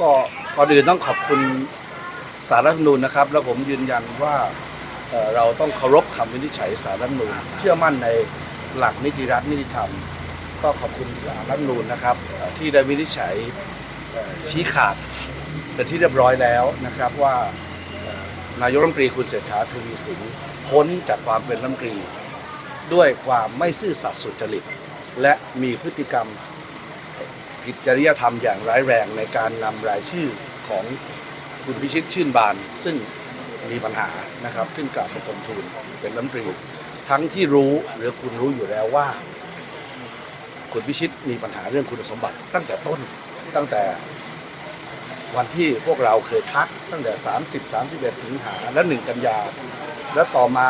ก็ก่อนอื่นต้องขอบคุณสารรัฐธรรมนูญนะครับ แล้วผมยืนยันว่าเเราต้องเคารพคำวินิจฉัยสารรัฐธรรมนูญเชื่อมั่นในหลักนิติรัฐนิติธรรม ก็ขอบคุณสารรัฐธรรมนูญนะครับ ที่ได้วินิจฉัยชี้ขาดเป็นที่เรียบร้อยแล้วนะครับว่านายกรัฐมนตรีคุณเศรษฐาทวีสินพ้นจากความเป็นรัฐมนตรี ด้วยความไม่ซื่อสัตย์สุจริต และมีพฤติกรรม ผิดจริยธรรมอย่างร้ายแรงในการนำรายชื่อของคุณพิชิตชื่นบาน ซึ่งมีปัญหานะครับขึ้นกราบบังคมทูลเป็นรัฐมนตรีทั้งที่รู้หรือคุณรู้อยู่แล้วว่า คุณพิชิตมีปัญหาเรื่องคุณสมบัติ ตั้งแต่ต้นตั้งแต่วันที่พวกเราเคยทักตั้งแต่ 30 31 สิงหาและ 1 กันยา และต่อมา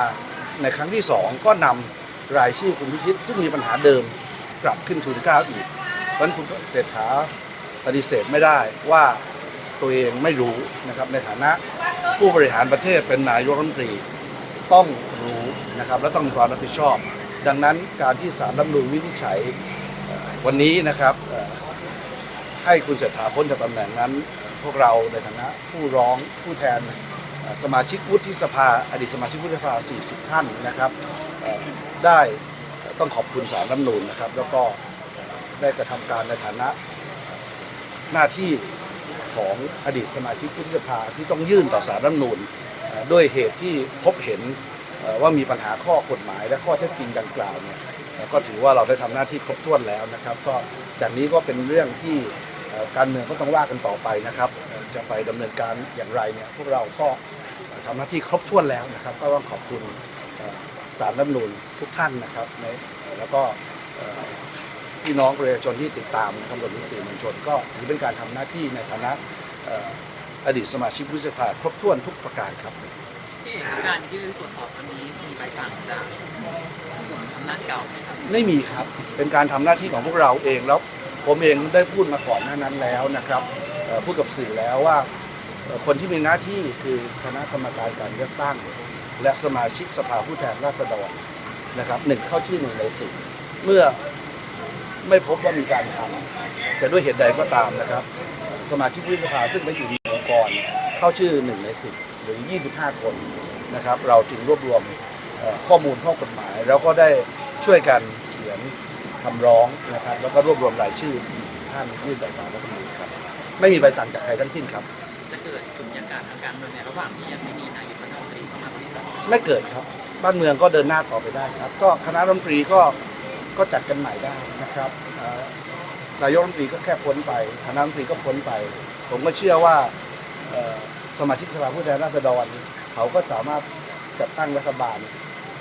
ในครั้งที่สองก็นำรายชื่อคุณพิชิต ซึ่งมีปัญหาเดิมกลับขึ้นทุนเก้าอีก ราะนั้นคุณเศรษฐาปฏิเสธไม่ได้ว่าตัวเองไม่รู้นะครับในฐานะผู้บริหารประเทศเป็นนายกรัฐมนตรีต้องรู้นะครับและต้องมีความรับผิดชอบ ดังนั้นการที่สารรัฐมนูญวินิจฉัยวันนี้นะครับให้คุณเศรษฐาพ้นจากตำแหน่งนั้น พวกเราในฐานะผู้ร้องผู้แทนสมาชิกวุฒิสภา อดีตสมาชิกวุฒิสภา 40 ท่านนะครับ ได้ต้องขอบคุณสารรัฐมนูญนะครับ แล้วก็ ได้กระทำการในฐานะหน้าที่ของอดีตสมาชิกวุฒิสภาที่ต้องยื่นต่อสารรัฐนูญเอ่อด้วยเหตุที่พบเห็นว่ามีปัญหาข้อกฎหมายและข้อเท็จจริงดังกล่าวเนี่ยก็ถือว่าเราได้ทำหน้าที่ครบถ้วนแล้วนะครับ ก็จากนี้ก็เป็นเรื่องที่การเมืองก็ต้องว่ากันต่อไปนะครับ จะไปดำเนินการอย่างไรเนี่ยพวกเราก็ทำหน้าที่ครบถ้วนแล้วนะครับ ก็ต้องขอบคุณสารรัฐนูญทุกท่านนะครับในแล้วก็ พี่น้องประชาชนที่ติดตามตำรวจสื่อมวลชนก็ถือเป็นการทำหน้าที่ในฐานะเอ่ออดีตสมาชิกวุฒิสภาครบถ้วนทุกประการครับที่เห็นการยื่นตรวจสอบครั้งนี้มีใบสั่งจากอำนาจเก่าไหมครับไม่มีครับเป็นการทำหน้าที่ของพวกเราเองแล้วผมเองได้พูดมาก่อนหน้านั้นแล้วนะครับเอ่อพูดกับสื่อแล้วว่าเอ่อคนที่มีหน้าที่คือคณะกรรมการการเลือกตั้ง และสมาชิกสภาผู้แทนราษฎรนะครับหนึ่งเข้าชื่อหนึ่งในสิบเมื่อ ไม่พบว่ามีการทำแต่ด้วยเหตุใดก็ตามนะครับ สมาชิกวุฒิสภาซึ่งไม่อยู่ในองค์กรเข้าชื่อหนึ่งในสิบหรือ 25 คนนะครับ เราจึงรวบรวมเอ่อข้อมูลข้อกฎหมาย แล้วก็ได้ช่วยกันเขียนคำร้องนะครับ แล้วก็รวบรวมรายชื่อ 40 ท่านยื่นต่อศาลรัฐธรรมนูญครับ ไม่มีใบสั่งจากใครทั้งสิ้นครับจะเกิดสุญญากาศทางการเมืองในระหว่างที่ยังไม่มีนายกรัฐมนตรีเข้ามาบริหารไม่เกิดครับ บ้านเมืองก็เดินหน้าต่อไปได้ครับ ก็คณะรัฐมนตรีก็ ก็จัดกันใหม่ได้นะครับนายกรัฐมนตรีก็แค่พ้นไปคณะรัฐมนตรีก็พ้นไป ผมก็เชื่อว่าสมาชิกสภาผู้แทนราษฎรเขาก็สามารถจัดตั้งรัฐบาล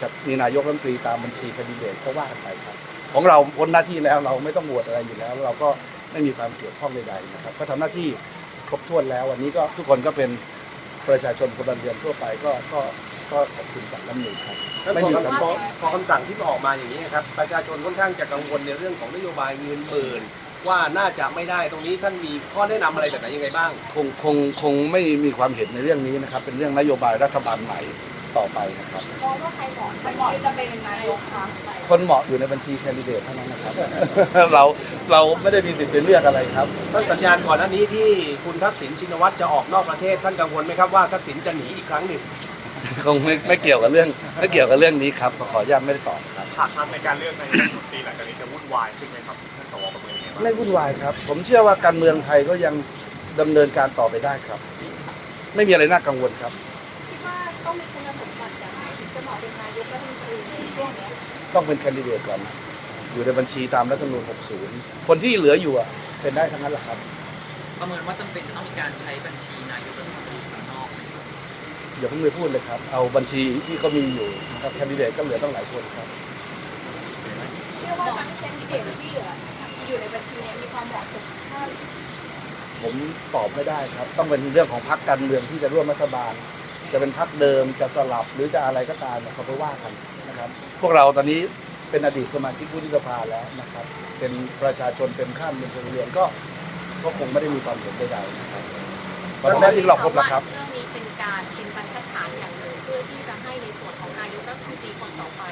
จัดมีนายกรัฐมนตรีตามบัญชีคดิเดตก็ว่ากันไปครับ ของเราพ้นหน้าที่แล้วเราไม่ต้องโหวตอะไรอยู่แล้ว เราก็ไม่มีความเกี่ยวข้องใดๆนะครับ ก็ทำหน้าที่ครบถ้วนแล้ว วันนี้ก็ทุกคนก็เป็นประชาชนพลเรือนทั่วไปก็ก็ ก็ขอบคุณจากรัฐธรรมนูญครับแล้วไม่พอมีคำคำพอพอคำสั่งที่ออกมาอย่างนี้ครับประชาชนค่อนข้างจะกังวลในเรื่องของนโยบายเงินหมื่นว่าน่าจะไม่ได้ตรงนี้ท่านมีข้อแนะนำอะไรแบบไหนยังไงบ้าง คงคงคงไม่มีความเห็นในเรื่องนี้นะครับ เป็นเรื่องนโยบายรัฐบาลใหม่ต่อไปนะครับ มองว่าใครเหมาะใครเหมาะที่จะเป็นนายกคะคนเหมาะอยู่ในบัญชีแคนดิเดตเท่านั้นนะครับ เราเราไม่ได้มีสิทธิ์ไปเลือกอะไรครับ ท่านสัญญาณก่อนหน้านี้ที่คุณทักษิณชินวัตรจะออกนอกประเทศท่านกังวลไหมครับว่าทักษิณจะหนีอีกครั้งหนึ่ง คงไม่ไม่เกี่ยวกับเรื่องไม่เกี่ยวกับเรื่องนี้ครับขออนุญาตไม่ได้ตอบครับฉากทัศน์ในการเลือกนายกรัฐมนตรีหลังจากนี้จะวุ่นวายขึ้นไหมครับท่านสวประเมินยังไงบ้างไม่วุ่นวายครับ ผมเชื่อว่าการเมืองไทยก็ยังดำเนินการต่อไปได้ครับ ไม่มีอะไรน่ากังวลครับ คิดว่าต้องมีคุณสมบัติอย่างไรถึงจะเหมาะเป็นนายกรัฐมนตรีในช่วงเนี้ยต้องเป็นแคนดิเดตก่อนนะอยู่ในบัญชีตามรัฐธรรมนูญ60 คนที่เหลืออยู่อะเป็นได้ทั้งนั้นแหละครับ ประเมินว่าจำเป็นจะต้องมีการใช้บัญชีนายกรัฐมนตรีข้างนอกไหมครับ อย่าเพิ่งไปพูดเลยครับ เอาบัญชีที่เขามีอยู่นะครับแคนดิเดตก็เหลือต้องหลายคนครับเชื่อว่าทั้งแคนดิเดตที่เหลืออยู่ในบัญชีเนี่ยมีความเหมาะสมถ้าผมตอบไม่ได้ครับ ต้องเป็นเรื่องของพรรคการเมืองที่จะร่วมรัฐบาล จะเป็นพรรคเดิมจะสลับหรือจะอะไรก็ตามเนี่ยเขาไปว่ากันนะครับ พวกเราตอนนี้เป็นอดีตสมาชิกวุฒิสภาแล้วนะครับ เป็นประชาชนเป็นข้ามเป็นพลเรือนก็ก็คงไม่ได้มีความเห็นใดๆ นะครับเพราะฉะนั้นที่เราครบแล้วครับเรื่องนี้เป็นการเป็นบรรทัดฐานอย่างหนึ่งเพื่อพื่อที่จะให้ในส่วนของนายกรัฐมนตรีคนต่อไป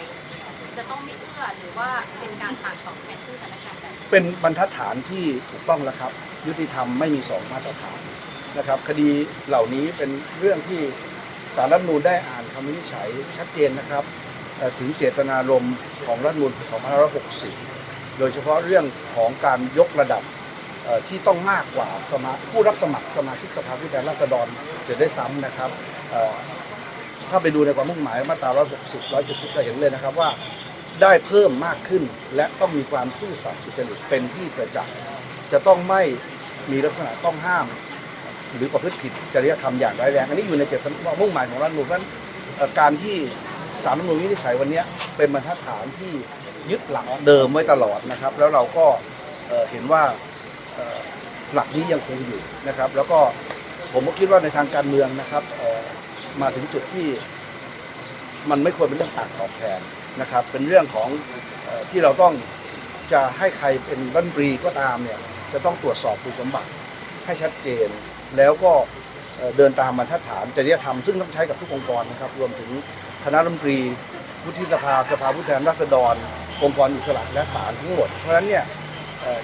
จะต้องไม่เอื้อหรือว่าเป็นการต่างตอบแทนซึ่งกันและกันแบบนี้เป็นบรรทัดฐานที่ถูกต้องแล้วครับ ยุติธรรมไม่มีสองมาตรฐานนะครับ คดีเหล่านี้เป็นเรื่องที่สารรัฐธรรมนูญได้อ่านคำวินิจฉัยชัดเจนนะครับเอ่อถึงเจตนารมณ์ของรัฐธรรมนูญ2560 โดยเฉพาะเรื่องของการยกระดับเอ่อ ที่ต้องมากกว่าสมาผู้รับสมัครสมาชิกสภาผู้แทนราษฎรเสียได้ซ้ำนะครับถ้าไปดูในความมุ่งหมายมาตรา 160 170ก็เห็นเลยนะครับว่าได้เพิ่มมากขึ้น และต้องมีความซื่อสัตย์สุจริตเป็นที่ประจักษ์จะต้องไม่มีลักษณะต้องห้าม หรือประพฤติผิดจริยธรรมอย่างร้ายแรง อันนี้อยู่ในเจตนามุ่งหมายของรัฐธรรมนูญเพราะฉะนั้นการที่สารรัฐมนูญวินิจฉัยวันนี้เป็นบรรทัดฐานที่ยึดหลักเดิมไว้ตลอดนะครับ แล้วเราก็เห็นว่า หลักนี้ยังคงอยู่นะครับ แล้วก็ผมก็คิดว่าในทางการเมืองนะครับมาถึงจุดที่มันไม่ควรเป็นเรื่องต่างตอบแทนนะครับ เป็นเรื่องของออที่เราต้องจะให้ใครเป็นรัฐมนตรีก็ตามเนี่ยจะต้องตรวจสอบคุณสมบัติให้ชัดเจน แล้วก็เดินตามบรรทัดฐานจริยธรรมซึ่งต้องใช้กับทุกองค์กรนะครับ รวมถึงคณะรัฐมนตรีวุฒิสภาสภาผู้แทนราษฎรองค์กรอิสระและศาลทั้งหมด เพราะฉะนั้นเนี่ย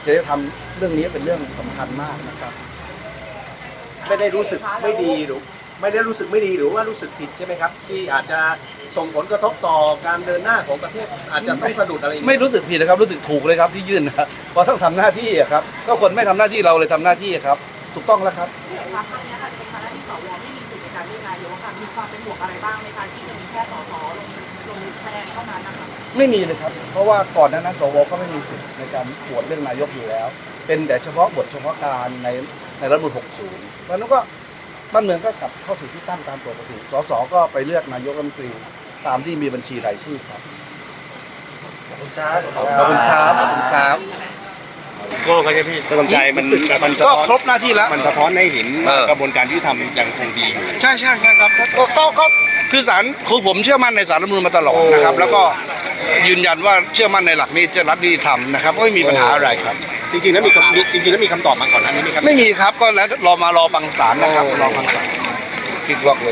จริยธรรมเรื่องนี้เป็นเรื่องสำคัญมากนะครับ ไม่ได้รู้สึกไม่ดีหรือไม่ได้รู้สึกไม่ดีหรือว่ารู้สึกผิดใช่ไหมครับ ที่อาจจะส่งผลกระทบต่อการเดินหน้าของประเทศ อาจจะต้องสะดุดอะไรอย่างไม่รู้สึกผิดนะครับรู้สึกถูกเลยครับที่ยื่นนะเพราะต้องทำหน้าที่ครับก็คนไม่ทำหน้าที่เราเลยทำหน้าที่ครับ ถูกต้องแล้วครับพี่เอกครั้งนี้ค่ะเป็นครั้งแรกที่สวไม่มีสิทธิ์ในการเลือกนายกค่ะมีความเป็นห่วงอะไรบ้างไหมคะที่จะมีแค่สสลง คะแนนเท่านั้นนะคะไม่มีเลยครับ เพราะว่าก่อนหน้านั้นสวก็ไม่มีสิทธิ์ในการโหวตเรื่องนายกอยู่แล้ว เป็นแต่เฉพาะบทเฉพาะการในในรัฐธรรมนูล60เพราะฉะนั้นก็บ้านเมืองก็กลับเข้าสู่ที่ตั้งตามปกติ สสก็ไปเลือกนายกรัฐมนตรีตามที่มีบัญชีรายชื่อครับ ขอบคุณครับ ขอบคุณครับขอบคุณครับโก้ครับพี่กำลังใจมันมันสะก็ท้อนครบหน้าที่แล้ว มันสะท้อนให้เห็นเออกระบวนการที่ทำยังคงดีอยู่ ใช่ใช่ใช่ครับก็ก็ก็ คือศาลคือผมเชื่อมั่นในศาลรัฐธรรมนูญมาตลอดนะครับ แล้วก็ยืนยันว่าเชื่อมั่นในหลักนี้จะรัฐนิติธรรมนะครับก็ไม่มีปัญหาอะไรครับ จริงๆแล้วมีคำมีจริงๆแล้วมีคำตอบมาก่อนหน้านี้ไหมครับ ไม่มีครับก็แล้วรอมารอฟังศาลนะครับรอฟังศาลคิดว่าเลย